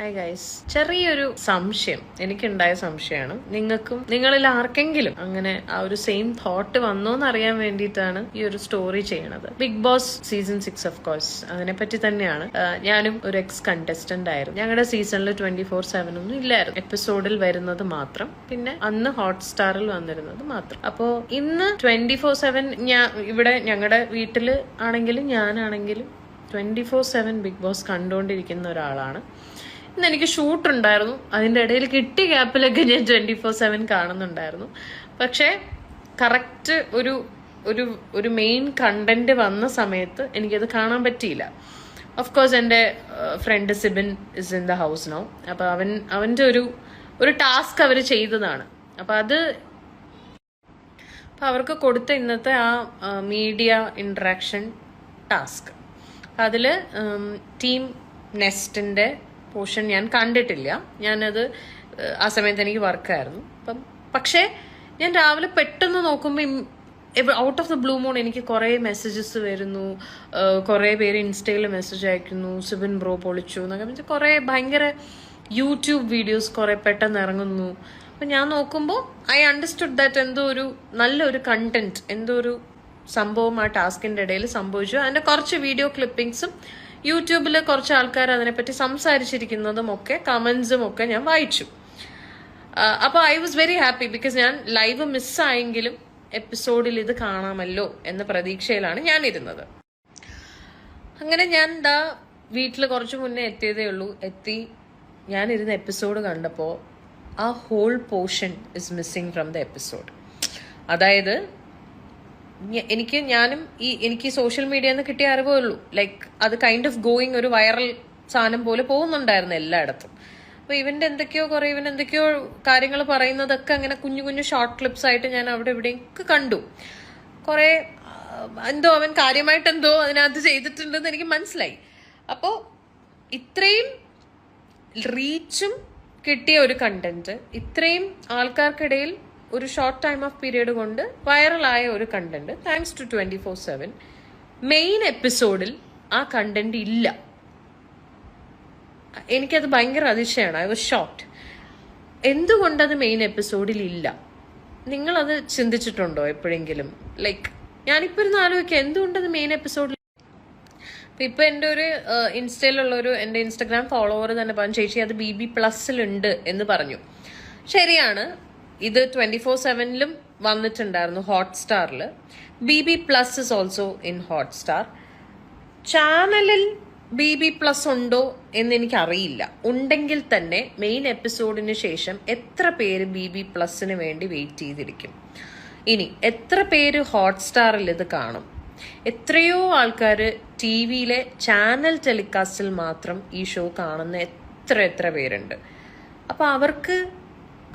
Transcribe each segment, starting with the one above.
Hi ചെറിയൊരു സംശയം എനിക്കുണ്ടായ സംശയമാണ്. നിങ്ങൾക്കും നിങ്ങളിൽ ആർക്കെങ്കിലും അങ്ങനെ ആ ഒരു സെയിം തോട്ട് വന്നോ എന്ന് അറിയാൻ വേണ്ടിയിട്ടാണ് ഈ ഒരു സ്റ്റോറി ചെയ്യണത്. Bigg Boss season six of course അതിനെ പറ്റി തന്നെയാണ് ഞാനും ഒരു എക്സ് കണ്ടസ്റ്റന്റ് ആയിരുന്നു. ഞങ്ങളുടെ സീസണിൽ ട്വന്റി ഫോർ സെവൻ ഒന്നും ഇല്ലായിരുന്നു. എപ്പിസോഡിൽ വരുന്നത് മാത്രം. പിന്നെ അന്ന് ഹോട്ട്സ്റ്റാറിൽ വന്നിരുന്നത് മാത്രം. അപ്പോ ഇന്ന് ട്വന്റി ഫോർ സെവൻ ഞാൻ ഇവിടെ ഞങ്ങളുടെ വീട്ടിൽ ആണെങ്കിലും ഞാനാണെങ്കിലും twenty four seven Bigg Boss കണ്ടുകൊണ്ടിരിക്കുന്ന ഒരാളാണ്. ഇന്ന് എനിക്ക് ഷൂട്ട് ഉണ്ടായിരുന്നു. അതിന്റെ ഇടയിൽ കിട്ടിയ ഗ്യാപ്പിലൊക്കെ ഞാൻ ട്വന്റി ഫോർ സെവൻ കാണുന്നുണ്ടായിരുന്നു. പക്ഷേ കറക്റ്റ് ഒരു ഒരു ഒരു മെയിൻ കണ്ടന്റ് വന്ന സമയത്ത് എനിക്കത് കാണാൻ പറ്റിയില്ല. ഓഫ് കോഴ്സ് എന്റെ friend Sibin is in the house no അപ്പോൾ അവൻ അവന്റെ ഒരു ഒരു ടാസ്ക് അവർ ചെയ്തതാണ്. അപ്പോൾ അത് അപ്പോൾ അവർക്ക് കൊടുത്ത ഇന്നത്തെ ആ മീഡിയ ഇൻട്രാക്ഷൻ ടാസ്ക് അതിൽ ടീം നെസ്റ്റിന്റെ പോർഷൻ ഞാൻ കണ്ടിട്ടില്ല. ഞാനത് ആ സമയത്ത് എനിക്ക് വർക്കായിരുന്നു. അപ്പം പക്ഷേ ഞാൻ രാവിലെ പെട്ടെന്ന് നോക്കുമ്പോൾ out of the blue moon എനിക്ക് കുറേ മെസ്സേജസ് വരുന്നു. കുറേ പേര് ഇൻസ്റ്റയിൽ മെസ്സേജ് അയക്കുന്നു. സിബിൻ ബ്രോ പൊളിച്ചു എന്നൊക്കെ വെച്ചാൽ കുറേ ഭയങ്കര യൂട്യൂബ് വീഡിയോസ് കുറേ പെട്ടെന്ന് ഇറങ്ങുന്നു. അപ്പം ഞാൻ നോക്കുമ്പോൾ ഐ അണ്ടർസ്റ്റുഡ് ദാറ്റ് എന്തോ ഒരു നല്ലൊരു കണ്ടന്റ് എന്തോ ഒരു സംഭവം ആ ടാസ്കിന്റെ ഇടയിൽ സംഭവിച്ചു. അതിന്റെ കുറച്ച് വീഡിയോ ക്ലിപ്പിംഗ്സും യൂട്യൂബിൽ കുറച്ച് ആൾക്കാർ അതിനെപ്പറ്റി സംസാരിച്ചിരിക്കുന്നതും ഒക്കെ കമൻസും ഒക്കെ ഞാൻ വായിച്ചു. അപ്പോൾ I was very happy because ഞാൻ ലൈവ് മിസ്സായെങ്കിലും എപ്പിസോഡിൽ ഇത് കാണാമല്ലോ എന്ന പ്രതീക്ഷയിലാണ് ഞാൻ ഇരുന്നത് അങ്ങനെ ഞാൻ എന്താ വീട്ടിൽ കുറച്ച് മുന്നേ എത്തിയതേ ഉള്ളൂ. എത്തി ഇരുന്ന എപ്പിസോഡ് കണ്ടപ്പോൾ ആ whole portion is missing from the episode അതായത് എനിക്ക് ഞാനും ഈ എനിക്ക് സോഷ്യൽ മീഡിയയിൽ നിന്ന് കിട്ടിയ അറിവേ ഉള്ളൂ. ലൈക്ക് അത് കൈൻഡ് ഓഫ് ഗോയിങ് ഒരു വൈറൽ സാധനം പോലെ പോകുന്നുണ്ടായിരുന്നു എല്ലായിടത്തും. അപ്പൊ ഇവന്റെ എന്തൊക്കെയോ കുറെ ഇവൻ എന്തൊക്കെയോ കാര്യങ്ങൾ പറയുന്നതൊക്കെ അങ്ങനെ കുഞ്ഞു കുഞ്ഞു ഷോർട്ട് ക്ലിപ്സ് ആയിട്ട് ഞാൻ അവിടെ ഇവിടെയൊക്കെ കണ്ടു. കുറെ എന്തോ അവൻ കാര്യമായിട്ട് എന്തോ അതിനകത്ത് ചെയ്തിട്ടുണ്ടെന്ന് എനിക്ക് മനസ്സിലായി. അപ്പോൾ ഇത്രയും റീച്ചും കിട്ടിയ ഒരു കണ്ടന്റ് ഇത്രയും ആൾക്കാർക്കിടയിൽ ഒരു ഷോർട്ട് ടൈം ഓഫ് പീരീഡ് കൊണ്ട് വൈറലായ ഒരു content thanks to twenty four seven main എപ്പിസോഡിൽ ആ കണ്ടന്റ് ഇല്ല. എനിക്കത് ഭയങ്കര അതിശയമാണ്. ഐ വാസ് ഷോർട്ട് എന്തുകൊണ്ടത് മെയിൻ എപ്പിസോഡിൽ ഇല്ല? നിങ്ങളത് ചിന്തിച്ചിട്ടുണ്ടോ എപ്പോഴെങ്കിലും? ലൈക്ക് ഞാനിപ്പോ ഇരുന്ന് ആലോചിക്കുക എന്തുകൊണ്ടത് മെയിൻ എപ്പിസോഡിൽ ഇപ്പൊ എന്റെ ഒരു ഇൻസ്റ്റയിലുള്ള ഒരു എന്റെ ഇൻസ്റ്റഗ്രാം ഫോളോവർ തന്നെ പറഞ്ഞു ചേച്ചി അത് ബി ബി പ്ലസിലുണ്ട് എന്ന് പറഞ്ഞു. ശരിയാണ്. ഇത് ട്വന്റി ഫോർ സെവനിലും വന്നിട്ടുണ്ടായിരുന്നു ഹോട്ട്സ്റ്റാറിൽ B B plus is also in Hotstar ചാനലിൽ ബി ബി പ്ലസ് ഉണ്ടോ എന്ന് എനിക്ക് അറിയില്ല ഉണ്ടെങ്കിൽ തന്നെ മെയിൻ എപ്പിസോഡിന് ശേഷം എത്ര പേര് ബി ബി പ്ലസിന് വേണ്ടി വെയിറ്റ് ചെയ്തിരിക്കും. ഇനി എത്ര പേര് ഹോട്ട്സ്റ്റാറിൽ ഇത് കാണും? എത്രയോ ആൾക്കാർ ടി വിയിലെ ചാനൽ ടെലികാസ്റ്റിൽ മാത്രം ഈ ഷോ കാണുന്ന എത്ര എത്ര പേരുണ്ട്. അപ്പോൾ അവർക്ക്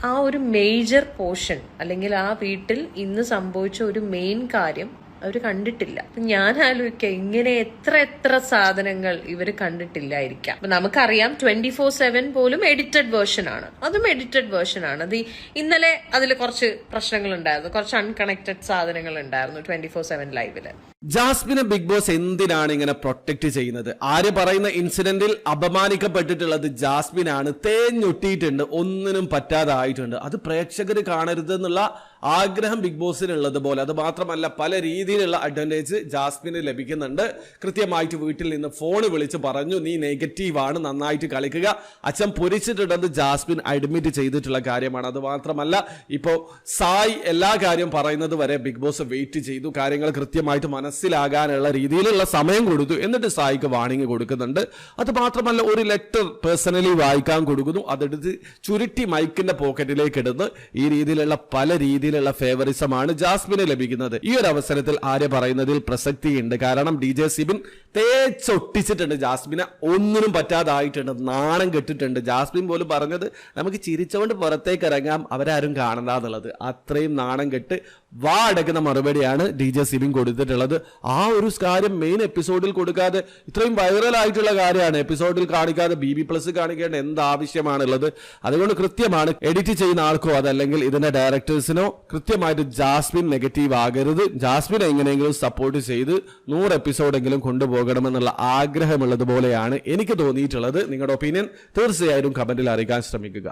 ആ ഒരു മേജർ പോർഷൻ അല്ലെങ്കിൽ ആ വീട്ടിൽ ഇന്ന് സംഭവിച്ച ഒരു മെയിൻ കാര്യം അവർ കണ്ടിട്ടില്ല. ഞാൻ ആലോചിക്കുക ഇങ്ങനെ എത്ര എത്ര സാധനങ്ങൾ ഇവർ കണ്ടിട്ടില്ലായിരിക്കാം. അപ്പൊ നമുക്കറിയാം ട്വന്റി ഫോർ സെവൻ പോലും എഡിറ്റഡ് വേർഷൻ ആണ്. അതും എഡിറ്റഡ് വേർഷൻ ആണ്. അത് ഇന്നലെ അതിൽ കുറച്ച് പ്രശ്നങ്ങൾ ഉണ്ടായിരുന്നു കുറച്ച് അൺകണക്റ്റഡ് സാധനങ്ങൾ ഉണ്ടായിരുന്നു ട്വന്റി ഫോർ സെവൻ ലൈവിൽ ജാസ്മിനെ ബിഗ് ബോസ് എന്തിനാണ് ഇങ്ങനെ പ്രൊട്ടക്ട് ചെയ്യുന്നത്? ആര് പറയുന്ന ഇൻസിഡന്റിൽ അപമാനിക്കപ്പെട്ടിട്ടുള്ളത് ജാസ്മിനാണ്. തേഞ്ഞൊട്ടിയിട്ടുണ്ട്. ഒന്നിനും പറ്റാതായിട്ടുണ്ട്. അത് പ്രേക്ഷകർ കാണരുത് എന്നുള്ള ആഗ്രഹം ബിഗ് ബോസിനുള്ളത് പോലെ. അത് മാത്രമല്ല പല രീതിയിലുള്ള അഡ്വാന്റേജ് ജാസ്മിന് ലഭിക്കുന്നുണ്ട്. കൃത്യമായിട്ട് വീട്ടിൽ നിന്ന് ഫോൺ വിളിച്ച് പറഞ്ഞു നീ നെഗറ്റീവാണ് നന്നായിട്ട് കളിക്കുക. അച്ഛൻ പൊരിച്ചിട്ടുണ്ടെന്ന് ജാസ്മിൻ അഡ്മിറ്റ് ചെയ്തിട്ടുള്ള കാര്യമാണ്. അത് മാത്രമല്ല ഇപ്പോൾ സായ് എല്ലാ കാര്യം പറയുന്നത് വരെ ബിഗ് ബോസ് വെയിറ്റ് ചെയ്തു. കാര്യങ്ങൾ കൃത്യമായിട്ട് മനസ്സിലാകാനുള്ള രീതിയിലുള്ള സമയം കൊടുത്തു. എന്നിട്ട് സായിക്ക് വാണിംഗ് കൊടുക്കുന്നുണ്ട്. അത് മാത്രമല്ല ഒരു ലെറ്റർ പേഴ്സണലി വായിക്കാൻ കൊടുക്കുന്നു. അതെടുത്ത് ചുരുട്ടി മൈക്കിന്റെ പോക്കറ്റിലേക്ക് ഇടുന്നു. ഈ രീതിയിലുള്ള പല രീതിയിലുള്ള ഫേവറിസമാണ് ജാസ്മിന് ലഭിക്കുന്നത്. ഈ ഒരു അവസരത്തിൽ ആര്യ പറയുന്നതിൽ പ്രസക്തിയുണ്ട്. കാരണം ഡി ജെ സിബിൻ തേച്ചൊട്ടിച്ചിട്ടുണ്ട് ജാസ്മിനെ. ഒന്നിനും പറ്റാതായിട്ടുണ്ട്. നാണം കെട്ടിട്ടുണ്ട്. ജാസ്മിൻ പോലും പറഞ്ഞത് നമുക്ക് ചിരിച്ചുകൊണ്ട് പുറത്തേക്ക് ഇറങ്ങാം. അവരാരും കാണണ്ട എന്നുള്ളത്. അത്രയും നാണം കെട്ട് വാ അടക്കുന്ന മറുപടിയാണ് ഡി ജെ സിബിൻ കൊടുത്തിട്ടുള്ളത്. ആ ഒരു കാര്യം മെയിൻ എപ്പിസോഡിൽ കൊടുക്കാതെ ഇത്രയും വൈറൽ ആയിട്ടുള്ള കാര്യമാണ്. എപ്പിസോഡിൽ കാണിക്കാതെ ബി ബി പ്ലസ് കാണിക്കേണ്ട എന്ത് ആവശ്യമാണുള്ളത് അതുകൊണ്ട് കൃത്യമാണ് എഡിറ്റ് ചെയ്യുന്ന ആൾക്കോ അതല്ലെങ്കിൽ ഇതിന്റെ ഡയറക്ടേഴ്സിനോ കൃത്യമായിട്ട് ജാസ്മിൻ നെഗറ്റീവ് ആകരുത്. ജാസ്മിൻ എങ്ങനെയെങ്കിലും സപ്പോർട്ട് ചെയ്ത് നൂറ് എപ്പിസോഡെങ്കിലും കൊണ്ടുപോകാൻ പോകണമെന്നുള്ള ആഗ്രഹമുള്ളതുപോലെയാണ് എനിക്ക് തോന്നിയിട്ടുള്ളത്. നിങ്ങളുടെ ഒപ്പീനിയൻ തീർച്ചയായും കമന്റിൽ അറിയിക്കാൻ ശ്രമിക്കുക.